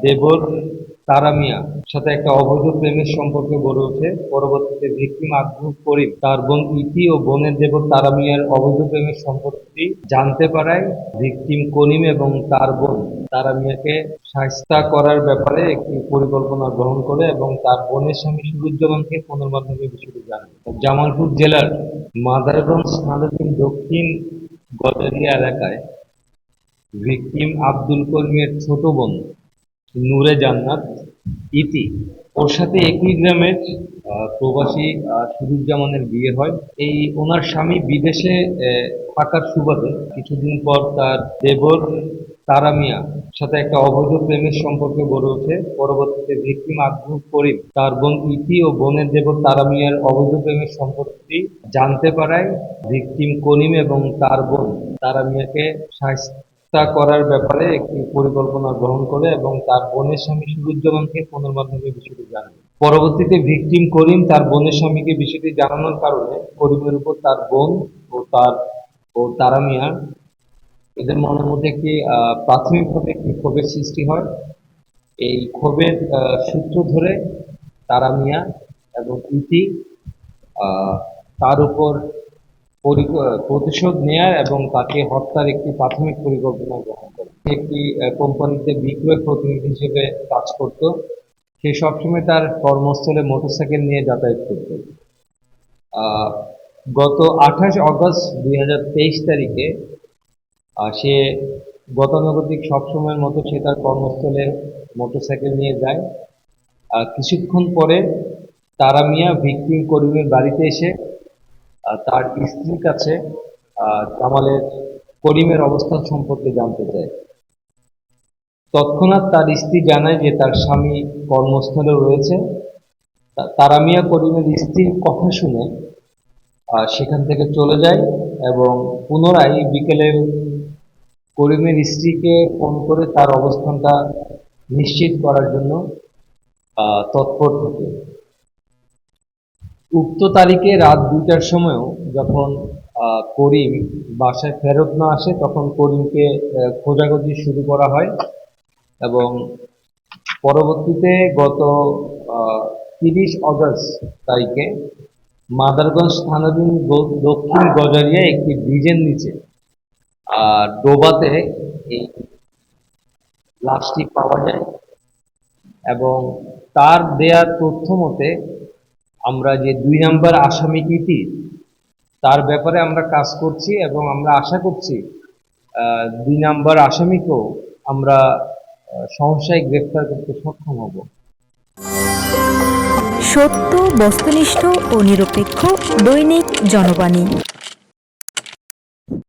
দেবর তারা মিয়া সাথে একটা অবৈধ প্রেমের সম্পর্ক গড়ে ওঠে। পরবর্তীতে ভিকটিম আগ্রহ করিম তার বোন ইতি ও বোনের দেবর তারা মিয়ার অবৈধ প্রেমের সম্পর্কটি জানতে পারায় ভিকটিম করিম এবং তার বোন তারা মিয়াকে সাহস্তা করার ব্যাপারে একটি পরিকল্পনা গ্রহণ করে এবং তার বোনের স্বামী সুরুজ্জামানকে ফোনের মাধ্যমে বিষয়টি জানায় জামালপুর জেলার মাদারগঞ্জ থানাধীন দক্ষিণ গজারিয়া এলাকায় ভিকটিম আব্দুল করিমের ছোট বোন নূরে জান্নাত ইতি। ওর সাথে একই গ্রামের প্রবাসী আহ, সুরুজ্জামানের বিয়ে হয়। এই ওনার স্বামী বিদেশে থাকার সুবাদে কিছুদিন পর তার দেবর তারা মিয়া সাথে একটা অবৈধ প্রেমের সম্পর্কে গড়ে ওঠে। পরবর্তীতে ভিকটিম আগ্রহ করিম তার বোন ইতি ও বোনের দেবর তারা মিয়ার অবৈধ প্রেমের সম্পর্কটি জানতে পারায় ভিকটিম করিম এবং তার বোন তারা মিয়াকে সাহস্তা করার ব্যাপারে একটি পরিকল্পনা গ্রহণ করে এবং তার বোনের স্বামী সুরুজ্জামানকে ফোনের মাধ্যমে বিষয়টি জানায়। পরবর্তীতে ভিকটিম করিম তার বোনের স্বামীকে বিষয়টি জানানোর কারণে করিমের উপর তার বোন ও তার, ও তারা মিয়া, এদের মনের মধ্যে একটি প্রাথমিকভাবে একটি ক্ষোভের সৃষ্টি হয়। এই ক্ষোভের সূত্র ধরে তারা মিয়া এবং ইতি তার উপর প্রতিশোধ নেয়ার এবং তাকে হত্যার একটি প্রাথমিক পরিকল্পনা গ্রহণ করে। একটি কোম্পানিতে বিক্রয় প্রতিনিধি হিসেবে কাজ করত। সে সবসময় তার কর্মস্থলে মোটরসাইকেল নিয়ে যাতায়াত করত। গত আঠাশ অগস্ট দুই হাজার তেইশ তারিখে সে গতানুগতিক সবসময়ের মতো সে তার কর্মস্থলে মোটরসাইকেল নিয়ে যায়। কিছুক্ষণ পরে তারা মিয়া ভিকটিম কর্মীর বাড়িতে এসে তার স্ত্রীর কাছে আহ, জামালের করিমের অবস্থান সম্পর্কে জানতে চায় তৎক্ষণাৎ তার স্ত্রী জানায় যে তার স্বামী কর্মস্থলে রয়েছে। তারা মিয়া করিমের স্ত্রীর কথা শুনে সেখান থেকে চলে যায় এবং পুনরায় বিকেলে করিমের স্ত্রীকে ফোন করে তার অবস্থানটা নিশ্চিত করার জন্য তৎপর থাকে। উক্ত তারিখে রাত দুইটার সময়ও যখন করিম বাসায় ফেরত না আসে, তখন করিমকে খোঁজাখুঁজি শুরু করা হয় এবং পরবর্তীতে গত তিরিশ অগস্ট তারিখে মাদারগঞ্জ থানাধীন দক্ষিণ গজারিয়া একটি ব্রিজের নিচে ডোবাতে এই লাশটি পাওয়া যায় এবং তার দেয়া তথ্য মতে আমরা যে দুই নাম্বার আসামি কীতি তার ব্যাপারে আমরা কাজ করছি এবং আমরা আশা করছি দুই নাম্বার আসামিকেও আমরা সমস্যায় গ্রেফতার করতে সক্ষম হব। সত্য, বস্তুনিষ্ঠ ও নিরপেক্ষ দৈনিক জনবাণী।